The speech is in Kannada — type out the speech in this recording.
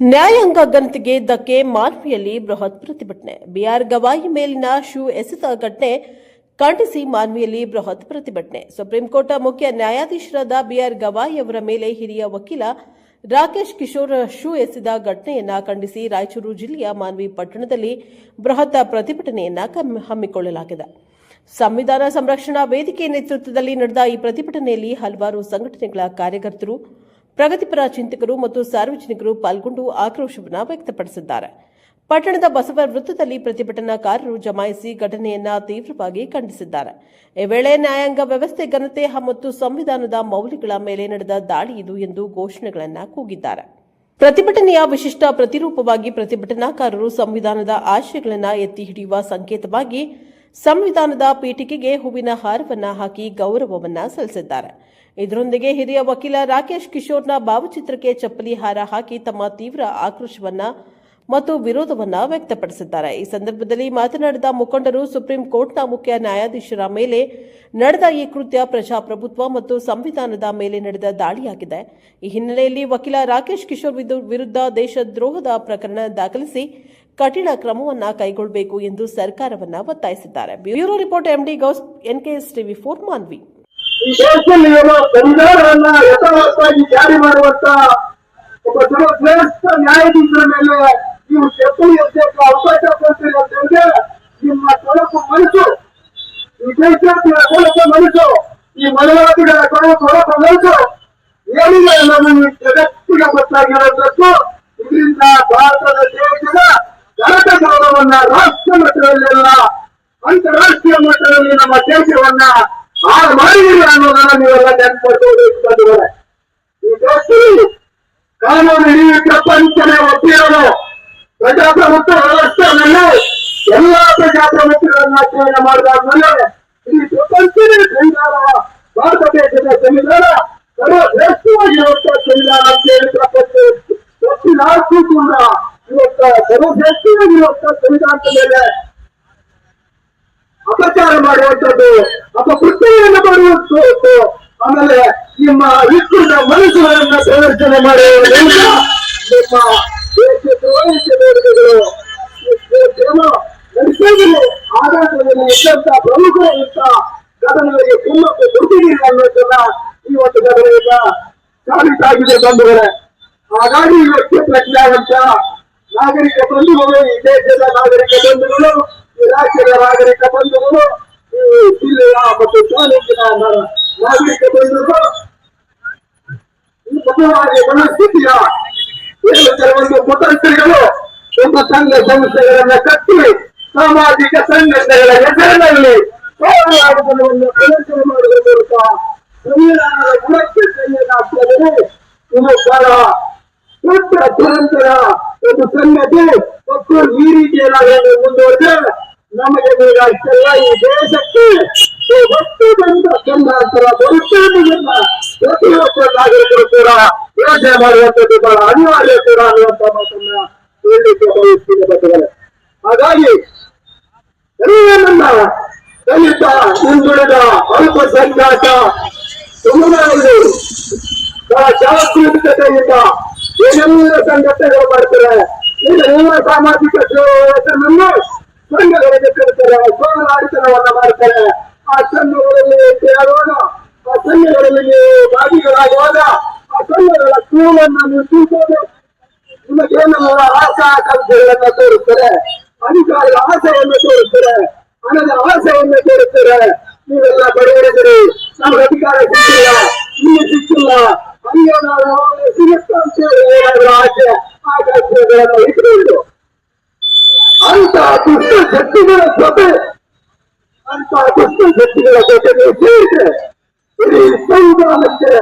ನ್ಯಾಯಾಂಗ ಗಂತಿಗೆ ಧಕ್ಕೆ ಮಾನ್ವಿಯಲ್ಲಿ ಬೃಹತ್ ಪ್ರತಿಭಟನೆ. ಬಿಆರ್ ಗವಾಯಿ ಮೇಲಿನ ಶೂ ಎಸೆತ ಘಟನೆ ಖಂಡಿಸಿ ಮಾನ್ವಿಯಲ್ಲಿ ಬೃಹತ್ ಪ್ರತಿಭಟನೆ. ಸುಪ್ರೀಂ ಕೋರ್ಟ್ ಮುಖ್ಯ ನ್ಯಾಯಾಧೀಶರಾದ ಬಿಆರ್ ಗವಾಯಿ ಅವರ ಮೇಲೆ ಹಿರಿಯ ವಕೀಲ ರಾಕೇಶ್ ಕಿಶೋರ್ ಶೂ ಎಸೆದ ಘಟನೆಯನ್ನ ಖಂಡಿಸಿ ರಾಯಚೂರು ಜಿಲ್ಲೆಯ ಮಾನ್ವಿ ಪಟ್ಟಣದಲ್ಲಿ ಬೃಹತ್ ಪ್ರತಿಭಟನೆಯನ್ನ ಹಮ್ಮಿಕೊಳ್ಳಲಾಗಿದೆ. ಸಂವಿಧಾನ ಸಂರಕ್ಷಣಾ ವೇದಿಕೆ ನೇತೃತ್ವದಲ್ಲಿ ನಡೆದ ಈ ಪ್ರತಿಭಟನೆಯಲ್ಲಿ ಹಲವಾರು ಸಂಘಟನೆಗಳ ಕಾರ್ಯಕರ್ತರು ಪ್ರಗತಿಪರ ಚಿಂತಕರು ಮತ್ತು ಸಾರ್ವಜನಿಕರು ಪಾಲ್ಗೊಂಡು ಆಕ್ರೋಶವನ್ನು ವ್ಯಕ್ತಪಡಿಸಿದ್ದಾರೆ. ಪಟ್ಟಣದ ಬಸವ ವೃತ್ತದಲ್ಲಿ ಪ್ರತಿಭಟನಾಕಾರರು ಜಮಾಯಿಸಿ ಘಟನೆಯನ್ನ ತೀವ್ರವಾಗಿ ಖಂಡಿಸಿದ್ದಾರೆ. ಈ ವೇಳೆ ನ್ಯಾಯಾಂಗ ವ್ಯವಸ್ಥೆ, ಘನತೆ ಮತ್ತು ಸಂವಿಧಾನದ ಮೌಲ್ಯಗಳ ಮೇಲೆ ನಡೆದ ದಾಳಿ ಇದು ಎಂದು ಘೋಷಣೆಗಳನ್ನು ಕೂಗಿದ್ದಾರೆ. ಪ್ರತಿಭಟನೆಯ ವಿಶಿಷ್ಟ ಪ್ರತಿರೂಪವಾಗಿ ಪ್ರತಿಭಟನಾಕಾರರು ಸಂವಿಧಾನದ ಆಶಯಗಳನ್ನು ಎತ್ತಿ ಹಿಡಿಯುವ ಸಂಕೇತವಾಗಿ ಸಂವಿಧಾನದ ಪೀಠಿಕೆಗೆ ಹೂವಿನ ಹಾರವನ್ನ ಹಾಕಿ ಗೌರವವನ್ನ ಸಲ್ಲಿಸಿದ್ದಾರೆ. ಇದರೊಂದಿಗೆ ಹಿರಿಯ ವಕೀಲ ರಾಕೇಶ್ ಕಿಶೋರ್ನ ಭಾವಚಿತ್ರಕ್ಕೆ ಚಪ್ಪಲಿ ಹಾರ ಹಾಕಿ ತಮ್ಮ ತೀವ್ರ ಆಕ್ರೋಶವನ್ನ ಮತ್ತು ವಿರೋಧವನ್ನ ವ್ಯಕ್ತಪಡಿಸಿದ್ದಾರೆ. ಈ ಸಂದರ್ಭದಲ್ಲಿ ಮಾತನಾಡಿದ ಮುಖಂಡರು, ಸುಪ್ರೀಂ ಕೋರ್ಟ್ನ ಮುಖ್ಯ ನ್ಯಾಯಾಧೀಶರ ಮೇಲೆ ನಡೆದ ಈ ಕೃತ್ಯ ಪ್ರಜಾಪ್ರಭುತ್ವ ಮತ್ತು ಸಂವಿಧಾನದ ಮೇಲೆ ನಡೆದ ದಾಳಿಯಾಗಿದೆ. ಈ ಹಿನ್ನೆಲೆಯಲ್ಲಿ ವಕೀಲ ರಾಕೇಶ್ ಕಿಶೋರ್ ವಿರುದ್ಧ ದೇಶದ್ರೋಹದ ಪ್ರಕರಣ ದಾಖಲಿಸಿ ಕಠಿಣ ಕ್ರಮವನ್ನ ಕೈಗೊಳ್ಳಬೇಕು ಎಂದು ಸರ್ಕಾರವನ್ನ ಒತ್ತಾಯಿಸಿದ್ದಾರೆ. Bureau report MD Ghouse NKS TV four Manvi. ಇರುವ ಸಂವಿಧಾನವನ್ನ ಯಥಾವತ್ತಾಗಿ ಜಾರಿ ಮಾಡುವಂತ ಒಬ್ಬ ಸರ್ವಶ್ರೇಷ್ಠ ನ್ಯಾಯಾಧೀಶರ ಮೇಲೆ ನೀವು ಚಪ್ಪಲಿ ಎಸೆಯಕ್ಕೆ ಅವಕಾಶ ಕೊಡ್ತೀರಿ ಅಂತ ಹೇಳಿದ್ರೆ ನಿಮ್ಮ ಕೊಳಕು ಮನಸ್ಸು ಈ ಕೊಳಕು ಮನಸ್ಸು ಈ ಮನವಾದಿಗಳ ಕೊಳಕು ಕೊಳಕು ಮನಸ್ಸು ಏನಿಲ್ಲ ಈ ಜಗತ್ತಿಗೆ ಗೊತ್ತಾಗಿರೋದಕ್ಕೂ ಇದರಿಂದ ಭಾರತದ ದೇಶದ ಜನತ ಗೌರವವನ್ನ ರಾಷ್ಟ್ರ ಮಟ್ಟದಲ್ಲೆಲ್ಲ, ಅಂತಾರಾಷ್ಟ್ರೀಯ ಮಟ್ಟದಲ್ಲಿ ನಮ್ಮ ದೇಶವನ್ನ ಹಾಳು ಮಾಡಿದಿರಿ ಅನ್ನೋದನ್ನ ನೀವೆಲ್ಲ ನೆನ್ಪಿಟ್ಕೊಂಡು ಈ ದೇಶದಲ್ಲಿ ಕಾನೂನು ಇಡೀ ಪ್ರಪಂಚನೇ ಒಪ್ಪಿರೋದು ಪ್ರಜಾಪ್ರಭುತ್ವ ವ್ಯವಸ್ಥೆಯಲ್ಲಿ ಎಲ್ಲಾ ಪ್ರಜಾಪ್ರಭುತ್ವಗಳನ್ನ ಆಚರಣೆ ಮಾಡಿದಾದ್ಮೇಲೆ ಇಡೀ ಪ್ರಪಂಚನೇ ಸಂವಿಧಾನ ಭಾರತ ದೇಶದ ಸಂವಿಧಾನ ಸರ್ವಶ್ರೇಷ್ಠವಾಗಿರುವಂತಹ ಸಂವಿಧಾನ ಅಂತ ಹೇಳಿ ಪ್ರಪಂಚ ಒಪ್ಪಿನಾಲ್ಕು ಕೂಡ ಇವತ್ತ ಸರ್ವಶ್ರೇಷ್ಠವಾಗಿರುವಂತಹ ಸಂವಿಧಾನದ ಮೇಲೆ ಅಪಚಾರ ಮಾಡುವಂಥದ್ದು ಅಪಕೃತ್ಯಗಳನ್ನು ಮಾಡುವಂಥದ್ದು ಆಮೇಲೆ ನಿಮ್ಮ ವಿಕೃತ ಮನಸ್ಸುಗಳನ್ನ ಪ್ರದರ್ಶನ ಮಾಡುವುದರಿಂದ ನಿಮ್ಮ ಸಾಬೀತಾಗಿದೆ ಬಂಧುಗಳೇ. ಹಾಗಾಗಿ ಇವತ್ತು ಪ್ರಜ್ಞಾವಂತ ನಾಗರಿಕ ಬಂಧುಗಳು, ಈ ದೇಶದ ನಾಗರಿಕ ಬಂಧುಗಳು ರಾಜ್ಯದ ನಾಗರಿಕ ಬಂಧುಗಳು ಈ ಜಿಲ್ಲೆಯ ಮತ್ತು ತಾಲೂಕಿನ ನಾಗರಿಕ ಬಂಧುಗಳು ಮನಸ್ಥಿತಿಯ ಕೆಲವೊಂದು ಕುತಂತ್ರಿಗಳು ಒಂದು ಸಂಘ ಸಂಸ್ಥೆಗಳನ್ನ ಕಟ್ಟಿ ಸಾಮಾಜಿಕ ಸಂಘಟನೆಗಳ ಹೆಸರಿನಲ್ಲಿ ಹೋರಾಟವನ್ನು ಪ್ರದರ್ಶನ ಮಾಡುವ ಮೂಲಕ ಸಂವಿಧಾನದ ಗುಣಕ್ಕೆ ಕೈಯನ್ನು ಹಾಕ್ತಾರೆ ಇದು ಬಹಳ ದೊಡ್ಡ ದುರಂತರ ಒಂದು ಸಂಗತಿ. ಮತ್ತು ಈ ರೀತಿಯ ಏನಾದರೂ ಮುಂದುವರೆದ್ರೆ ನಮಗೆ ಅಷ್ಟೆಲ್ಲ ಈ ದೇಶಕ್ಕೆ ಒಟ್ಟು ಬಂದ ಕನ್ನಾಂತರ ಬಹುತೇಕದಿಂದ ಪ್ರತಿಯೊಬ್ಬ ನಾಗರಿಕರು ಕೂಡ ಯೋಚನೆ ಮಾಡುವಂಥದ್ದು ಬಹಳ ಅನಿವಾರ್ಯ ಕೂಡ ಅನ್ನುವಂತ ಮಾತನ್ನ ಹೇಳಲಿಕ್ಕೆ ಬಯಸ್ತೀನಿ ಬಂಧುಗಳೇ ಹಾಗಾಗಿ ಎಲ್ಲವನ್ನ ದಲಿತ, ಹಿಂದುಳಿದ, ಅಲ್ಪಸಂಖ್ಯಾತ ಸಮುದಾಯಗಳು ಬಹಳ ಜಾಗೃತಿಕತೆಯಿಂದ ಏನೆಲ್ಲ ಸಂಘಟನೆಗಳು ಮಾಡ್ತಾರೆ? ಏನೆಲ್ಲ ಸಾಮಾಜಿಕ ಸೇವೆಯನ್ನು ಸಂಘಗಳಿಗೆ ಕರೀತಾರೆ ಹೋರಾಟವನ್ನ ಮಾಡ್ತಾರೆ ಆ ಸಂಘಗಳಲ್ಲಿ ಸೇರೋಣ ಆ ಸಂಘಗಳಲ್ಲಿ ನೀವು ಭಾಗಿಗಳಾಗುವಾಗ ಆ ಸಂಘಗಳ ಕೂಲನ್ನು ನೀವು ತಿಳಿಸೋದು ನಿಮಗೇನೆಲ್ಲ ಆಸೆ ಆಕಾಂಕ್ಷೆಗಳನ್ನ ತೋರಿಸ್ತಾರೆ ಅಧಿಕಾರದ ಆಸೆಯನ್ನು ತೋರಿಸ್ತಾರೆ ಹಣದ ಆಸೆಯನ್ನು ತೋರಿಸ್ತಾರೆ ನೀವೆಲ್ಲ ಬಡವರಿದ್ದೀರಿ ನಮ್ಗೆ ಅಧಿಕಾರ ಸಿಕ್ಕಿಲ್ಲ ಇಲ್ಲಿ ಸಿಕ್ಕಿಲ್ಲ ಹಂಗೆ ನಾವು ಸಿಗುತ್ತ ಅಂತ ಹೇಳಿ ಏನಾದ್ರು ಆಸೆ ಆಕಾಂಕ್ಷೆಗಳನ್ನು ಇಟ್ಕೊಂಡು ಅಂತ ದುಷ್ಟ ಶಕ್ತಿಗಳ ಜೊತೆ ಅಂತ ದುಷ್ಟ ಶಕ್ತಿಗಳ ಜೊತೆ ನೀವು ಸೇರಿದ್ರೆ ಇಡೀ ಸಂವಿಧಾನಕ್ಕೆ